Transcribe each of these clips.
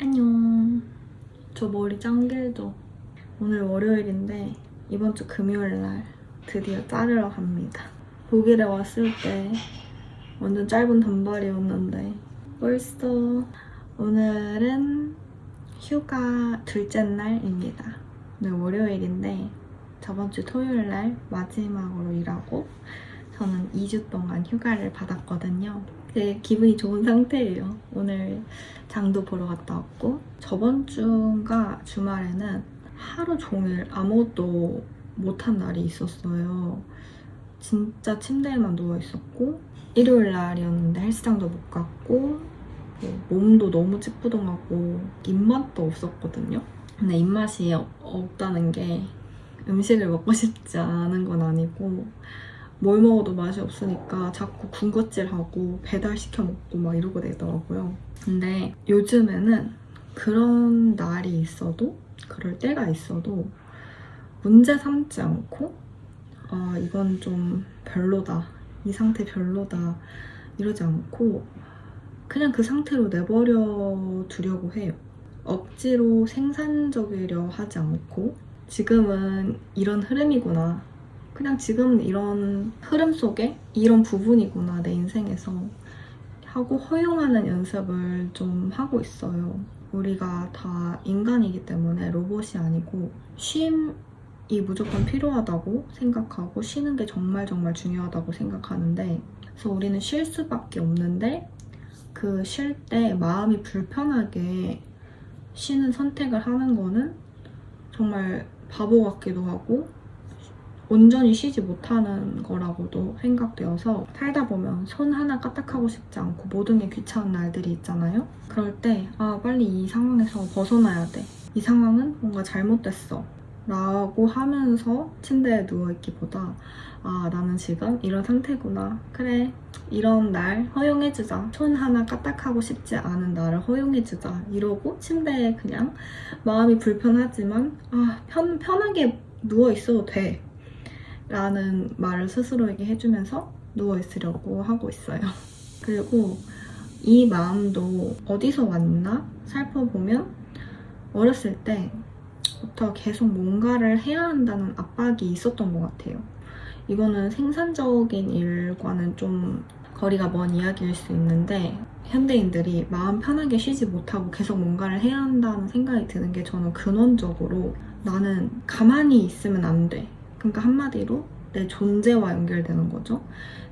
안녕. 저 머리 짱 길죠? 오늘 월요일인데 이번 주 금요일 날 드디어 자르러 갑니다. 독일에 왔을 때 완전 짧은 단발이었는데 벌써 오늘은 휴가 둘째 날입니다. 오늘 월요일인데 저번 주 토요일 날 마지막으로 일하고 저는 2주 동안 휴가를 받았거든요. 되게 기분이 좋은 상태예요. 오늘 장도 보러 갔다 왔고 저번 주가 주말에는 하루 종일 아무것도 못한 날이 있었어요. 진짜 침대에만 누워 있었고 일요일 날이었는데 헬스장도 못 갔고 뭐 몸도 너무 찌뿌둥하고 입맛도 없었거든요. 근데 입맛이 어- 없다는 게 음식을 먹고 싶지 않은 건 아니고 뭘 먹어도 맛이 없으니까 자꾸 군것질하고 배달시켜 먹고 막 이러고 되더라고요. 근데 요즘에는 그런 날이 있어도 그럴 때가 있어도 문제 삼지 않고 아 이건 좀 별로다 이 상태 별로다 이러지 않고 그냥 그 상태로 내버려 두려고 해요. 억지로 생산적이려 하지 않고 지금은 이런 흐름이구나. 그냥 지금 이런 흐름 속에 이런 부분이구나 내 인생에서 하고 허용하는 연습을 좀 하고 있어요. 우리가 다 인간이기 때문에 로봇이 아니고 쉼이 무조건 필요하다고 생각하고 쉬는 게 정말 정말 중요하다고 생각하는데 그래서 우리는 쉴 수밖에 없는데 그 쉴 때 마음이 불편하게 쉬는 선택을 하는 거는 정말 바보 같기도 하고 온전히 쉬지 못하는 거라고도 생각되어서 살다 보면 손 하나 까딱하고 싶지 않고 모든 게 귀찮은 날들이 있잖아요. 그럴 때, 아, 빨리 이 상황에서 벗어나야 돼. 이 상황은 뭔가 잘못됐어. 라고 하면서 침대에 누워있기보다, 아, 나는 지금 이런 상태구나. 그래. 이런 날 허용해주자. 손 하나 까딱하고 싶지 않은 나를 허용해주자. 이러고 침대에 그냥 마음이 불편하지만, 아, 편, 편하게 누워있어도 돼. 라는 말을 스스로에게 해주면서 누워있으려고 하고 있어요. 그리고 이 마음도 어디서 왔나 살펴보면 어렸을 때부터 계속 뭔가를 해야 한다는 압박이 있었던 것 같아요. 이거는 생산적인 일과는 좀 거리가 먼 이야기일 수 있는데 현대인들이 마음 편하게 쉬지 못하고 계속 뭔가를 해야 한다는 생각이 드는 게 저는 근원적으로 나는 가만히 있으면 안 돼. 그러니까 한마디로 내 존재와 연결되는 거죠.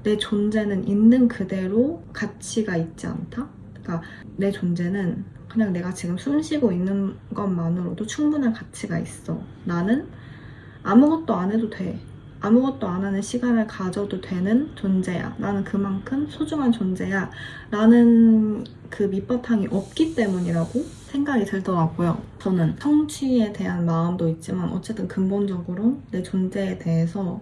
내 존재는 있는 그대로 가치가 있지 않다. 그러니까 내 존재는 그냥 내가 지금 숨 쉬고 있는 것만으로도 충분한 가치가 있어. 나는 아무것도 안 해도 돼. 아무것도 안 하는 시간을 가져도 되는 존재야. 나는 그만큼 소중한 존재야. 라는 그 밑바탕이 없기 때문이라고 생각이 들더라고요. 저는 성취에 대한 마음도 있지만 어쨌든 근본적으로 내 존재에 대해서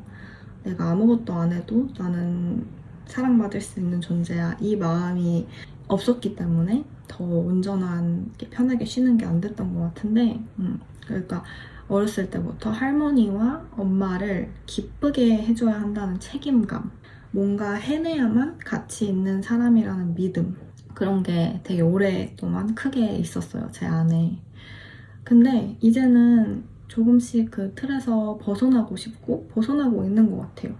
내가 아무것도 안 해도 나는 사랑받을 수 있는 존재야. 이 마음이 없었기 때문에 더 온전하게 편하게 쉬는 게 안 됐던 것 같은데, 음, 그러니까 어렸을 때부터 할머니와 엄마를 기쁘게 해줘야 한다는 책임감, 뭔가 해내야만 가치 있는 사람이라는 믿음, 그런 게 되게 오랫동안 크게 있었어요, 제 안에. 근데 이제는 조금씩 그 틀에서 벗어나고 싶고 벗어나고 있는 것 같아요.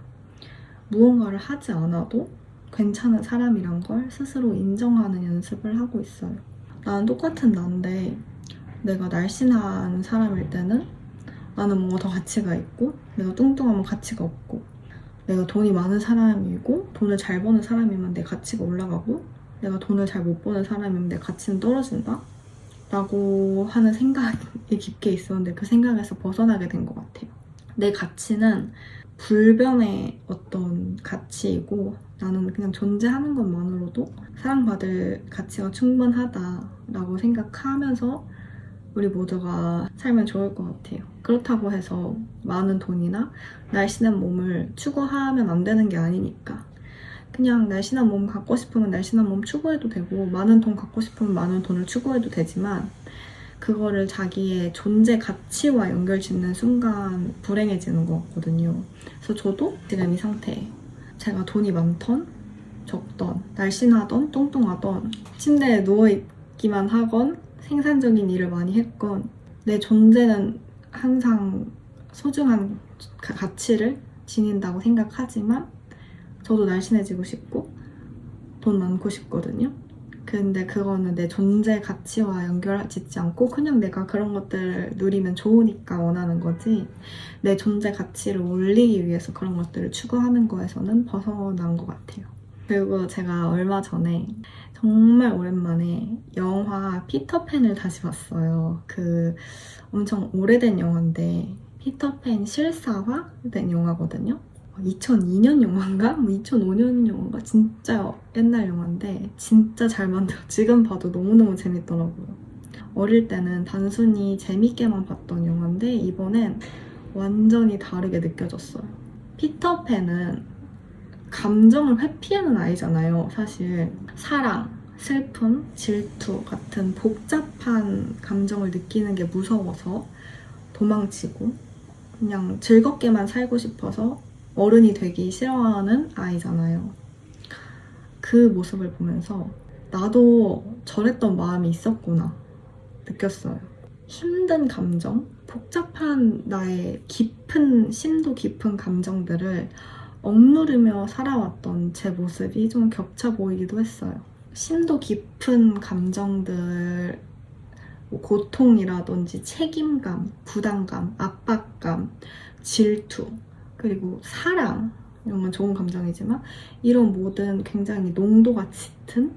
무언가를 하지 않아도 괜찮은 사람이란 걸 스스로 인정하는 연습을 하고 있어요. 나는 똑같은 나인데 내가 날씬한 사람일 때는 나는 뭔가 더 가치가 있고 내가 뚱뚱하면 가치가 없고 내가 돈이 많은 사람이고 돈을 잘 버는 사람이면 내 가치가 올라가고 내가 돈을 잘 못 버는 사람이면 내 가치는 떨어진다 라고 하는 생각이 깊게 있었는데 그 생각에서 벗어나게 된 것 같아요. 내 가치는 불변의 어떤 가치이고 나는 그냥 존재하는 것만으로도 사랑받을 가치가 충분하다라고 생각하면서 우리 모두가 살면 좋을 것 같아요. 그렇다고 해서 많은 돈이나 날씬한 몸을 추구하면 안 되는 게 아니니까. 그냥 날씬한 몸 갖고 싶으면 날씬한 몸 추구해도 되고 많은 돈 갖고 싶으면 많은 돈을 추구해도 되지만 그거를 자기의 존재 가치와 연결 짓는 순간 불행해지는 것 같거든요. 그래서 저도 지금 이 상태 제가 돈이 많던 적던 날씬하던 뚱뚱하던 침대에 누워있기만 하건 생산적인 일을 많이 했건 내 존재는 항상 소중한 가- 가치를 지닌다고 생각하지만 저도 날씬해지고 싶고 돈 많고 싶거든요. 근데 그거는 내 존재 가치와 연결 짓지 않고 그냥 내가 그런 것들을 누리면 좋으니까 원하는 거지 내 존재 가치를 올리기 위해서 그런 것들을 추구하는 거에서는 벗어난 것 같아요. 그리고 제가 얼마 전에 정말 오랜만에 영화 피터팬을 다시 봤어요. 그 엄청 오래된 영화인데 피터팬 실사화된 영화거든요. 2002년 영화인가? 뭐 2005년 영화인가? 진짜 옛날 영화인데 진짜 잘 만들어. 지금 봐도 너무너무 재밌더라고요. 어릴 때는 단순히 재밌게만 봤던 영화인데 이번엔 완전히 다르게 느껴졌어요. 피터팬은 감정을 회피하는 아이잖아요, 사실. 사랑, 슬픔, 질투 같은 복잡한 감정을 느끼는 게 무서워서 도망치고 그냥 즐겁게만 살고 싶어서 어른이 되기 싫어하는 아이잖아요. 그 모습을 보면서 나도 저랬던 마음이 있었구나 느꼈어요. 힘든 감정, 복잡한 나의 깊은, 심도 깊은 감정들을 억누르며 살아왔던 제 모습이 좀 겹쳐 보이기도 했어요. 심도 깊은 감정들, 뭐 고통이라든지 책임감, 부담감, 압박감, 질투, 그리고 사랑, 이런 건 좋은 감정이지만, 이런 모든 굉장히 농도가 짙은,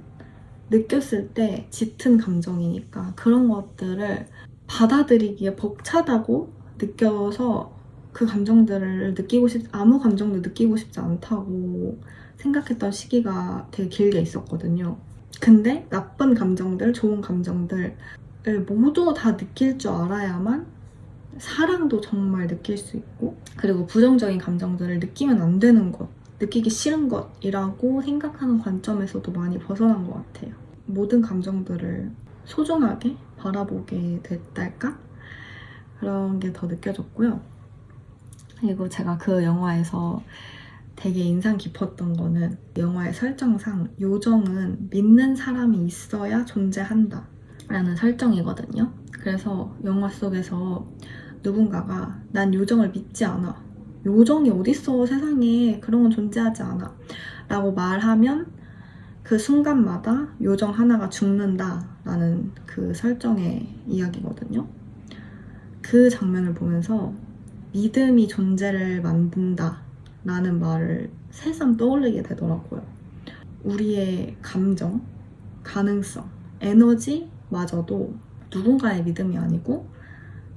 느꼈을 때 짙은 감정이니까 그런 것들을 받아들이기에 벅차다고 느껴서 그 감정들을 느끼고 싶, 아무 감정도 느끼고 싶지 않다고 생각했던 시기가 되게 길게 있었거든요. 근데 나쁜 감정들, 좋은 감정들을 모두 다 느낄 줄 알아야만 사랑도 정말 느낄 수 있고, 그리고 부정적인 감정들을 느끼면 안 되는 것, 느끼기 싫은 것이라고 생각하는 관점에서도 많이 벗어난 것 같아요. 모든 감정들을 소중하게 바라보게 됐달까? 그런 게 더 느껴졌고요. 그리고 제가 그 영화에서 되게 인상 깊었던 거는 영화의 설정상 요정은 믿는 사람이 있어야 존재한다 라는 설정이거든요. 그래서 영화 속에서 누군가가 난 요정을 믿지 않아. 요정이 어딨어 세상에 그런 건 존재하지 않아 라고 말하면 그 순간마다 요정 하나가 죽는다 라는 그 설정의 이야기거든요. 그 장면을 보면서 믿음이 존재를 만든다라는 말을 새삼 떠올리게 되더라고요. 우리의 감정, 가능성, 에너지마저도 누군가의 믿음이 아니고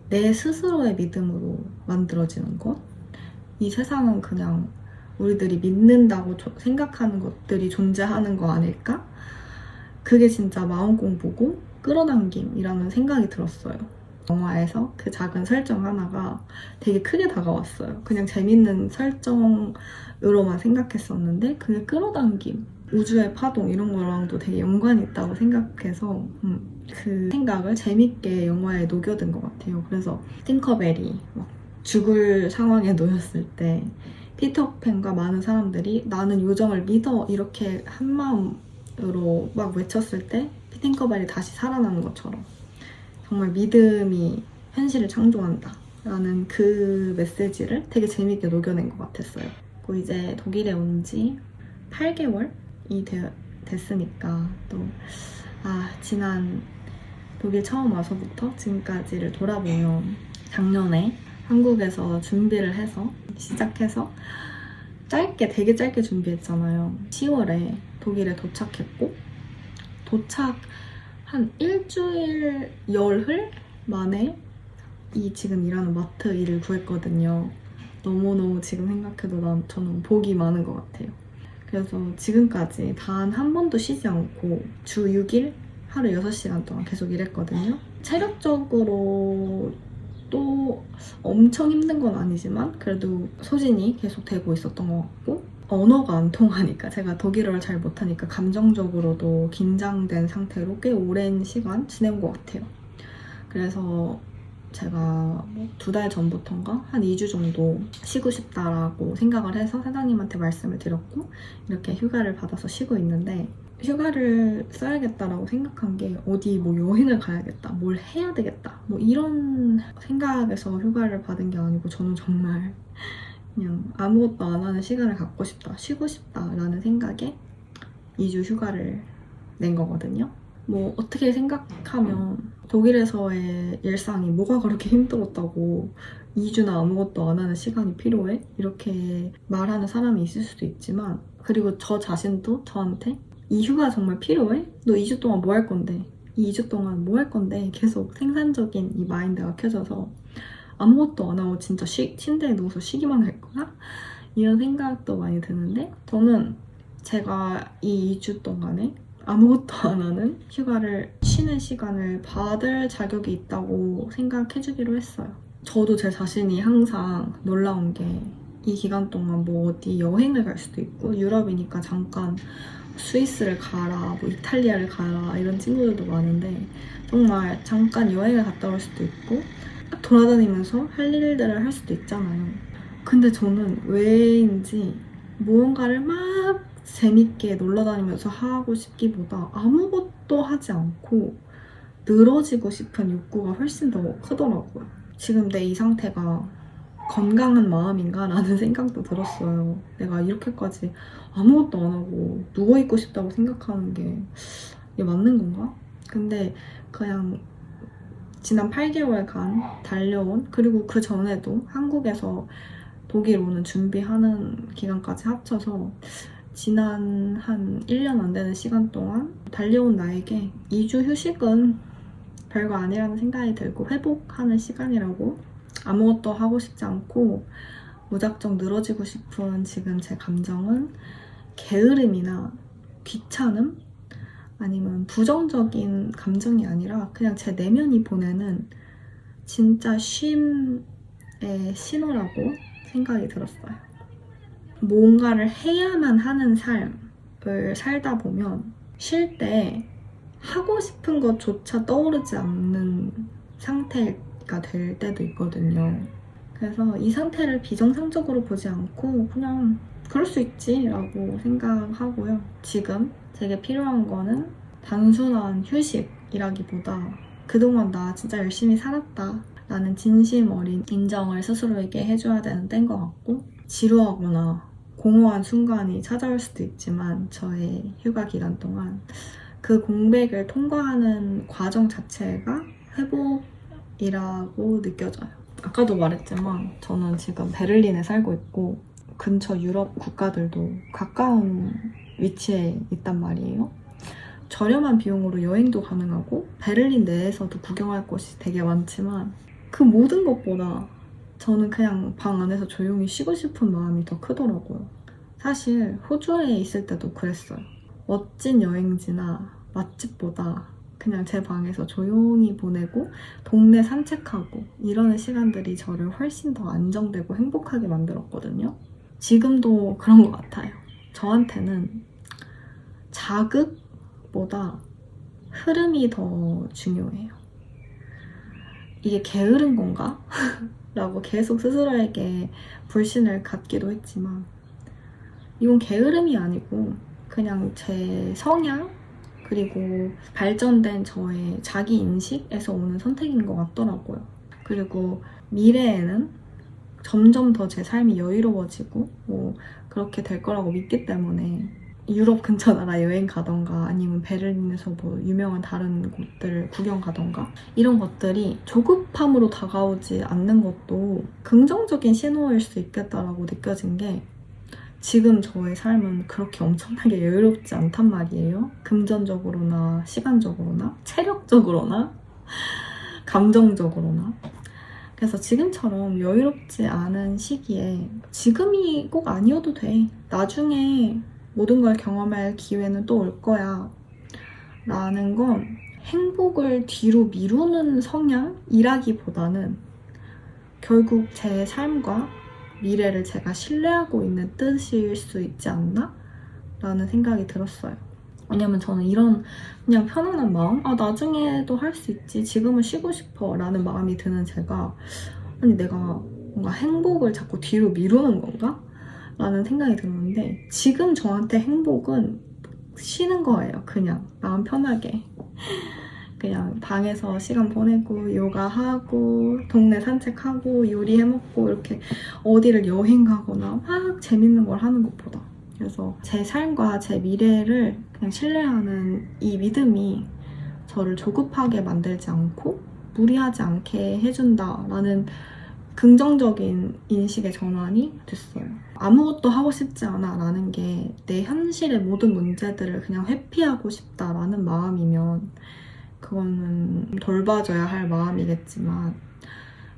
내 스스로의 믿음으로 만들어지는 것. 이 세상은 그냥 우리들이 믿는다고 조- 생각하는 것들이 존재하는 거 아닐까? 그게 진짜 마음 공부고 끌어당김이라는 생각이 들었어요. 영화에서 그 작은 설정 하나가 되게 크게 다가왔어요. 그냥 재밌는 설정으로만 생각했었는데 그게 끌어당김, 우주의 파동 이런 거랑도 되게 연관이 있다고 생각해서 음, 그 생각을 재밌게 영화에 녹여든 것 같아요. 그래서 팅커벨이 막 죽을 상황에 놓였을 때 피터팬과 많은 사람들이 나는 요정을 믿어 이렇게 한 마음으로 막 외쳤을 때 팅커벨이 다시 살아나는 것처럼 정말 믿음이 현실을 창조한다 라는 그 메시지를 되게 재밌게 녹여낸 것 같았어요. 그리고 이제 독일에 온 지 8개월이 되, 됐으니까 또 아, 지난 독일 처음 와서부터 지금까지를 돌아보면 작년에 한국에서 준비를 해서 시작해서 짧게 되게 짧게 준비했잖아요. 10월에 독일에 도착했고 도착 한 일주일 열흘 만에 이 지금 일하는 마트 일을 구했거든요. 너무너무 지금 생각해도 난 저는 복이 많은 것 같아요. 그래서 지금까지 단 한 번도 쉬지 않고 주 6일 하루 6시간 동안 계속 일했거든요. 체력적으로 또 엄청 힘든 건 아니지만 그래도 소진이 계속 되고 있었던 것 같고 언어가 안 통하니까 제가 독일어를 잘 못하니까 감정적으로도 긴장된 상태로 꽤 오랜 시간 지낸 것 같아요. 그래서 제가 뭐두달 전부터인가 한 2주 정도 쉬고 싶다라고 생각을 해서 사장님한테 말씀을 드렸고 이렇게 휴가를 받아서 쉬고 있는데 휴가를 써야겠다라고 생각한 게 어디 뭐 여행을 가야겠다, 뭘 해야 되겠다, 뭐 이런 생각에서 휴가를 받은 게 아니고 저는 정말 그냥 아무것도 안 하는 시간을 갖고 싶다, 쉬고 싶다라는 생각에 2주 휴가를 낸 거거든요. 뭐 어떻게 생각하면 독일에서의 일상이 뭐가 그렇게 힘들었다고 2주나 아무것도 안 하는 시간이 필요해? 이렇게 말하는 사람이 있을 수도 있지만 그리고 저 자신도 저한테 이 휴가 정말 필요해? 너 2주 동안 뭐 할 건데? 이 2주 동안 뭐 할 건데? 계속 생산적인 이 마인드가 켜져서 아무것도 안 하고 진짜 쉬, 침대에 누워서 쉬기만 할 거야? 이런 생각도 많이 드는데 저는 제가 이 2주 동안에 아무것도 안 하는 휴가를 쉬는 시간을 받을 자격이 있다고 생각해주기로 했어요. 저도 제 자신이 항상 놀라운 게 이 기간 동안 뭐 어디 여행을 갈 수도 있고 유럽이니까 잠깐 스위스를 가라, 뭐 이탈리아를 가라 이런 친구들도 많은데 정말 잠깐 여행을 갔다 올 수도 있고 딱 돌아다니면서 할 일들을 할 수도 있잖아요. 근데 저는 왜인지 무언가를 막 재밌게 놀러 다니면서 하고 싶기보다 아무것도 하지 않고 늘어지고 싶은 욕구가 훨씬 더 크더라고요. 지금 내 이 상태가 건강한 마음인가? 라는 생각도 들었어요. 내가 이렇게까지 아무것도 안 하고 누워있고 싶다고 생각하는 게 이게 맞는 건가? 근데 그냥 지난 8개월간 달려온 그리고 그 전에도 한국에서 독일 오는 준비하는 기간까지 합쳐서 지난 한 1년 안 되는 시간 동안 달려온 나에게 2주 휴식은 별거 아니라는 생각이 들고 회복하는 시간이라고 아무것도 하고 싶지 않고 무작정 늘어지고 싶은 지금 제 감정은 게으름이나 귀찮음 아니면 부정적인 감정이 아니라 그냥 제 내면이 보내는 진짜 쉼의 신호라고 생각이 들었어요. 뭔가를 해야만 하는 삶을 살다 보면 쉴 때 하고 싶은 것조차 떠오르지 않는 상태가 될 때도 있거든요. 그래서 이 상태를 비정상적으로 보지 않고 그냥 그럴 수 있지라고 생각하고요. 지금 제게 필요한 거는 단순한 휴식이라기보다 그동안 나 진짜 열심히 살았다. 라는 진심 어린 인정을 스스로에게 해줘야 되는 때인 것 같고 지루하거나 공허한 순간이 찾아올 수도 있지만 저의 휴가 기간 동안 그 공백을 통과하는 과정 자체가 회복이라고 느껴져요. 아까도 말했지만 저는 지금 베를린에 살고 있고 근처 유럽 국가들도 가까운 위치에 있단 말이에요. 저렴한 비용으로 여행도 가능하고 베를린 내에서도 구경할 곳이 되게 많지만 그 모든 것보다 저는 그냥 방 안에서 조용히 쉬고 싶은 마음이 더 크더라고요. 사실 호주에 있을 때도 그랬어요. 멋진 여행지나 맛집보다 그냥 제 방에서 조용히 보내고 동네 산책하고 이러는 시간들이 저를 훨씬 더 안정되고 행복하게 만들었거든요. 지금도 그런 것 같아요. 저한테는 자극보다 흐름이 더 중요해요. 이게 게으른 건가? 라고 계속 스스로에게 불신을 갖기도 했지만 이건 게으름이 아니고 그냥 제 성향 그리고 발전된 저의 자기 인식에서 오는 선택인 것 같더라고요. 그리고 미래에는 점점 더 제 삶이 여유로워지고 뭐 그렇게 될 거라고 믿기 때문에 유럽 근처 나라 여행 가던가 아니면 베를린에서 뭐 유명한 다른 곳들을 구경 가던가 이런 것들이 조급함으로 다가오지 않는 것도 긍정적인 신호일 수 있겠다라고 느껴진 게 지금 저의 삶은 그렇게 엄청나게 여유롭지 않단 말이에요. 금전적으로나 시간적으로나 체력적으로나 감정적으로나 그래서 지금처럼 여유롭지 않은 시기에 지금이 꼭 아니어도 돼. 나중에 모든 걸 경험할 기회는 또 올 거야. 라는 건 행복을 뒤로 미루는 성향이라기보다는 결국 제 삶과 미래를 제가 신뢰하고 있는 뜻일 수 있지 않나? 라는 생각이 들었어요. 왜냐면 저는 이런 그냥 편안한 마음? 아, 나중에도 할 수 있지. 지금은 쉬고 싶어. 라는 마음이 드는 제가 아니, 내가 뭔가 행복을 자꾸 뒤로 미루는 건가? 라는 생각이 들었는데 지금 저한테 행복은 쉬는 거예요. 그냥 마음 편하게. 그냥 방에서 시간 보내고 요가하고 동네 산책하고 요리해 먹고 이렇게 어디를 여행 가거나 막 재밌는 걸 하는 것보다 그래서 제 삶과 제 미래를 그냥 신뢰하는 이 믿음이 저를 조급하게 만들지 않고 무리하지 않게 해준다라는 긍정적인 인식의 전환이 됐어요. 아무것도 하고 싶지 않아 라는 게 내 현실의 모든 문제들을 그냥 회피하고 싶다라는 마음이면 그거는 돌봐줘야 할 마음이겠지만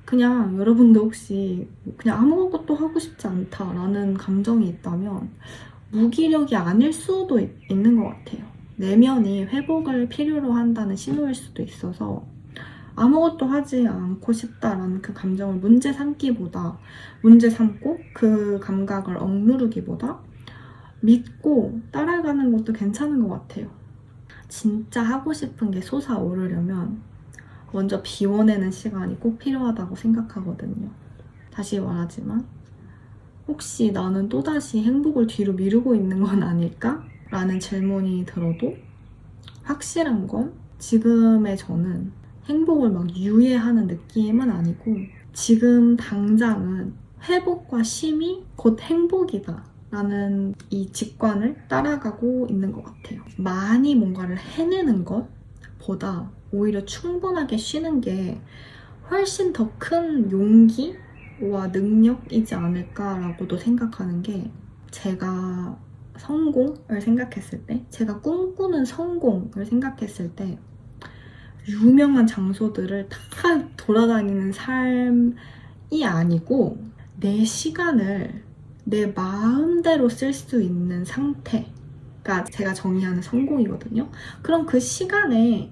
그냥 여러분도 혹시 그냥 아무것도 하고 싶지 않다라는 감정이 있다면 무기력이 아닐 수도 있, 있는 것 같아요. 내면이 회복을 필요로 한다는 신호일 수도 있어서 아무것도 하지 않고 싶다라는 그 감정을 문제 삼기보다 문제 삼고 그 감각을 억누르기보다 믿고 따라가는 것도 괜찮은 것 같아요. 진짜 하고 싶은 게 솟아오르려면 먼저 비워내는 시간이 꼭 필요하다고 생각하거든요. 다시 말하지만 혹시 나는 또다시 행복을 뒤로 미루고 있는 건 아닐까? 라는 질문이 들어도 확실한 건 지금의 저는 행복을 막 유예하는 느낌은 아니고 지금 당장은 회복과 쉼이 곧 행복이다. 라는 이 직관을 따라가고 있는 것 같아요. 많이 뭔가를 해내는 것보다 오히려 충분하게 쉬는 게 훨씬 더 큰 용기와 능력이지 않을까라고도 생각하는 게 제가 성공을 생각했을 때, 제가 꿈꾸는 성공을 생각했을 때, 유명한 장소들을 다 돌아다니는 삶이 아니고, 내 시간을 내 마음대로 쓸 수 있는 상태가 제가 정의하는 성공이거든요. 그럼 그 시간에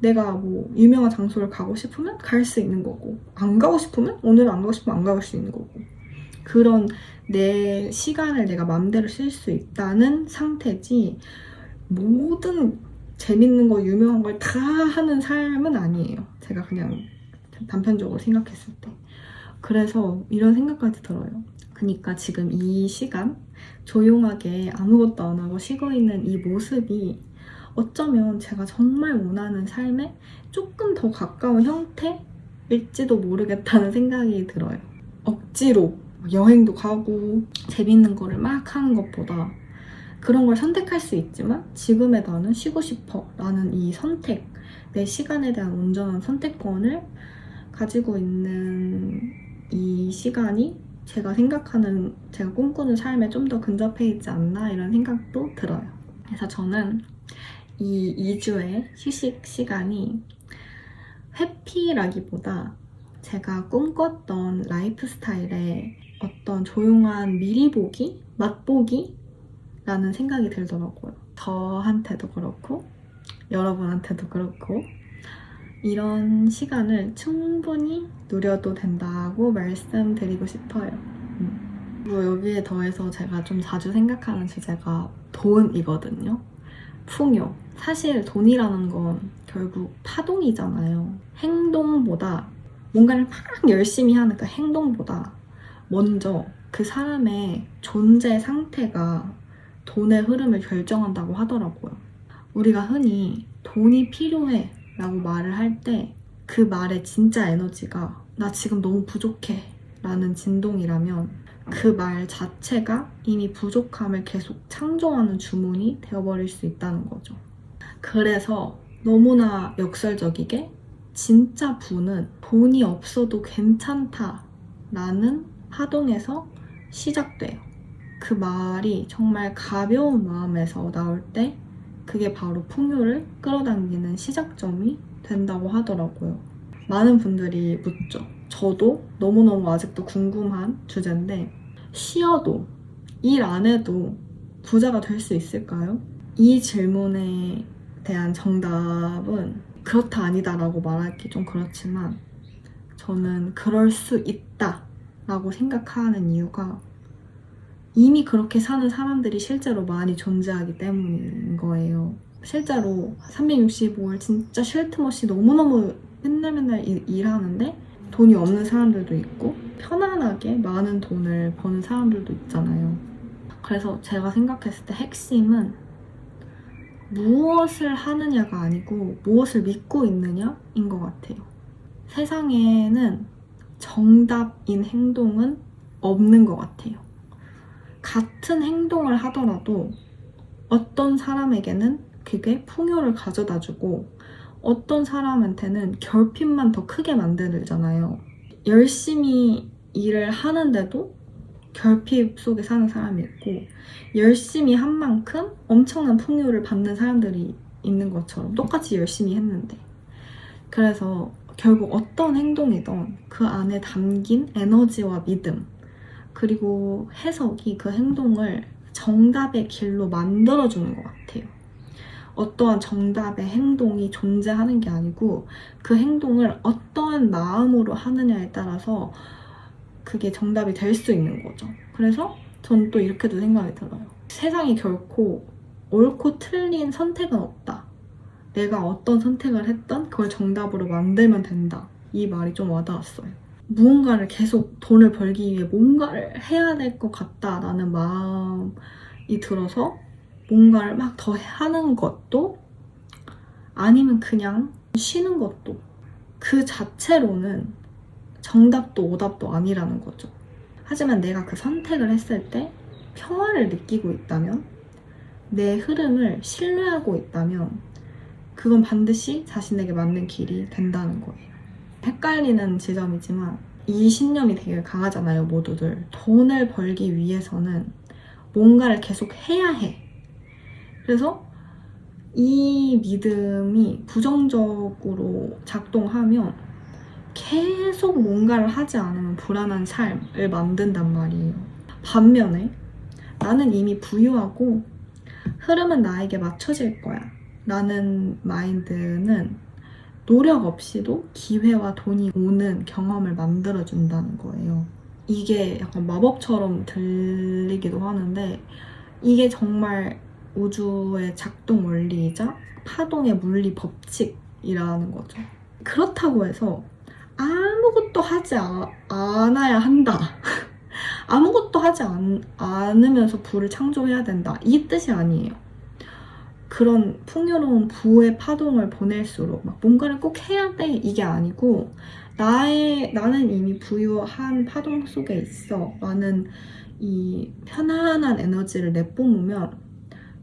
내가 뭐 유명한 장소를 가고 싶으면 갈 수 있는 거고, 안 가고 싶으면 오늘 안 가고 싶으면 안 가볼 수 있는 거고. 그런 내 시간을 내가 마음대로 쓸 수 있다는 상태지 모든 재밌는 거 유명한 걸 다 하는 삶은 아니에요. 제가 그냥 단편적으로 생각했을 때. 그래서 이런 생각까지 들어요. 그니까 지금 이 시간 조용하게 아무것도 안 하고 쉬고 있는 이 모습이 어쩌면 제가 정말 원하는 삶에 조금 더 가까운 형태일지도 모르겠다는 생각이 들어요. 억지로 여행도 가고 재밌는 거를 막 하는 것보다 그런 걸 선택할 수 있지만 지금의 나는 쉬고 싶어 라는 이 선택 내 시간에 대한 온전한 선택권을 가지고 있는 이 시간이 제가 생각하는 제가 꿈꾸는 삶에 좀 더 근접해 있지 않나 이런 생각도 들어요. 그래서 저는 이 2주의 휴식 시간이 회피라기보다 제가 꿈꿨던 라이프 스타일의 어떤 조용한 미리 보기, 맛보기 라는 생각이 들더라고요. 저한테도 그렇고 여러분한테도 그렇고 이런 시간을 충분히 누려도 된다고 말씀드리고 싶어요. 음. 그리고 여기에 더해서 제가 좀 자주 생각하는 주제가 돈이거든요. 풍요. 사실 돈이라는 건 결국 파동이잖아요. 행동보다 뭔가를 막 열심히 하는 그 행동보다 먼저 그 사람의 존재 상태가 돈의 흐름을 결정한다고 하더라고요. 우리가 흔히 돈이 필요해 라고 말을 할 때 그 말의 진짜 에너지가 나 지금 너무 부족해 라는 진동이라면 그 말 자체가 이미 부족함을 계속 창조하는 주문이 되어버릴 수 있다는 거죠. 그래서 너무나 역설적이게 진짜 부는 돈이 없어도 괜찮다 라는 파동에서 시작돼요. 그 말이 정말 가벼운 마음에서 나올 때 그게 바로 풍요를 끌어당기는 시작점이 된다고 하더라고요. 많은 분들이 묻죠. 저도 너무너무 아직도 궁금한 주제인데, 쉬어도, 일 안 해도 부자가 될 수 있을까요? 이 질문에 대한 정답은 그렇다 아니다라고 말하기 좀 그렇지만, 저는 그럴 수 있다라고 생각하는 이유가 이미 그렇게 사는 사람들이 실제로 많이 존재하기 때문인 거예요. 실제로 365일 진짜 쉴 틈 없이 너무너무 맨날 맨날 일, 일하는데 돈이 없는 사람들도 있고 편안하게 많은 돈을 버는 사람들도 있잖아요. 그래서 제가 생각했을 때 핵심은 무엇을 하느냐가 아니고 무엇을 믿고 있느냐인 것 같아요. 세상에는 정답인 행동은 없는 것 같아요. 같은 행동을 하더라도 어떤 사람에게는 그게 풍요를 가져다 주고 어떤 사람한테는 결핍만 더 크게 만들잖아요. 열심히 일을 하는데도 결핍 속에 사는 사람이 있고 열심히 한 만큼 엄청난 풍요를 받는 사람들이 있는 것처럼 똑같이 열심히 했는데 그래서 결국 어떤 행동이든 그 안에 담긴 에너지와 믿음 그리고 해석이 그 행동을 정답의 길로 만들어주는 것 같아요. 어떠한 정답의 행동이 존재하는 게 아니고 그 행동을 어떠한 마음으로 하느냐에 따라서 그게 정답이 될 수 있는 거죠. 그래서 전 또 이렇게도 생각이 들어요. 세상에 결코 옳고 틀린 선택은 없다. 내가 어떤 선택을 했던 그걸 정답으로 만들면 된다. 이 말이 좀 와닿았어요. 무언가를 계속 돈을 벌기 위해 뭔가를 해야 될 것 같다라는 마음이 들어서 뭔가를 막 더 하는 것도 아니면 그냥 쉬는 것도 그 자체로는 정답도 오답도 아니라는 거죠. 하지만 내가 그 선택을 했을 때 평화를 느끼고 있다면 내 흐름을 신뢰하고 있다면 그건 반드시 자신에게 맞는 길이 된다는 거예요. 헷갈리는 지점이지만 이 신념이 되게 강하잖아요, 모두들. 돈을 벌기 위해서는 뭔가를 계속 해야 해. 그래서 이 믿음이 부정적으로 작동하면 계속 뭔가를 하지 않으면 불안한 삶을 만든단 말이에요. 반면에 나는 이미 부유하고 흐름은 나에게 맞춰질 거야. 라는 마인드는 노력 없이도 기회와 돈이 오는 경험을 만들어준다는 거예요. 이게 약간 마법처럼 들리기도 하는데 이게 정말 우주의 작동 원리이자 파동의 물리 법칙이라는 거죠. 그렇다고 해서 아무것도 하지 아- 않아야 한다. 아무것도 하지 않, 않으면서 부를 창조해야 된다. 이 뜻이 아니에요. 그런 풍요로운 부의 파동을 보낼수록 막 뭔가를 꼭 해야 돼 이게 아니고 나의 나는 이미 부유한 파동 속에 있어 라는 이 편안한 에너지를 내뿜으면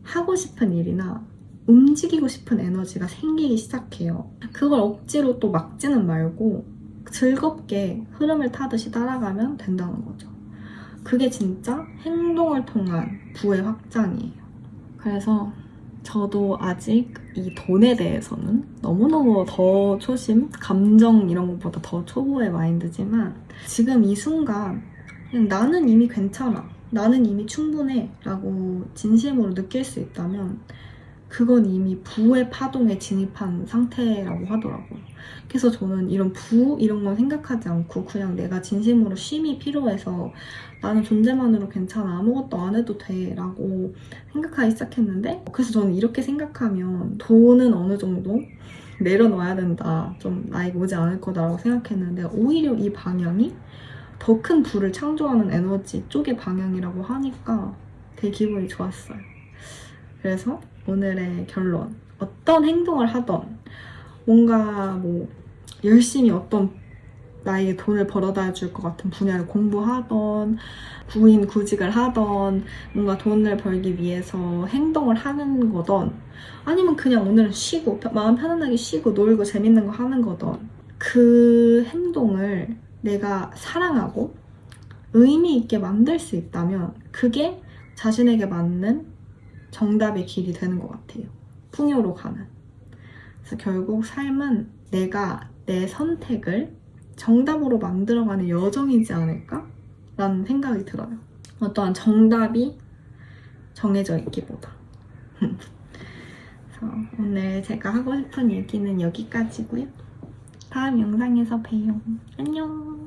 하고 싶은 일이나 움직이고 싶은 에너지가 생기기 시작해요. 그걸 억지로 또 막지는 말고 즐겁게 흐름을 타듯이 따라가면 된다는 거죠. 그게 진짜 행동을 통한 부의 확장이에요. 그래서 저도 아직 이 돈에 대해서는 너무너무 더 초심, 감정 이런 것보다 더 초보의 마인드지만 지금 이 순간 그냥 나는 이미 괜찮아. 나는 이미 충분해. 라고 진심으로 느낄 수 있다면 그건 이미 부의 파동에 진입한 상태라고 하더라고요. 그래서 저는 이런 부 이런 건 생각하지 않고 그냥 내가 진심으로 쉼이 필요해서 나는 존재만으로 괜찮아. 아무것도 안 해도 돼 라고 생각하기 시작했는데 그래서 저는 이렇게 생각하면 돈은 어느 정도 내려놔야 된다. 좀 나에게 오지 않을 거다라고 생각했는데 오히려 이 방향이 더 큰 부를 창조하는 에너지 쪽의 방향이라고 하니까 되게 기분이 좋았어요. 그래서 오늘의 결론. 어떤 행동을 하던 뭔가 뭐 열심히 어떤 나에게 돈을 벌어다 줄 것 같은 분야를 공부하던 부인 구직을 하던 뭔가 돈을 벌기 위해서 행동을 하는 거던 아니면 그냥 오늘은 쉬고 마음 편안하게 쉬고 놀고 재밌는 거 하는 거던 그 행동을 내가 사랑하고 의미 있게 만들 수 있다면 그게 자신에게 맞는 정답의 길이 되는 것 같아요. 풍요로 가는. 그래서 결국 삶은 내가 내 선택을 정답으로 만들어가는 여정이지 않을까? 라는 생각이 들어요. 어떠한 정답이 정해져 있기보다. 그래서 오늘 제가 하고 싶은 얘기는 여기까지고요. 다음 영상에서 봬요. 안녕.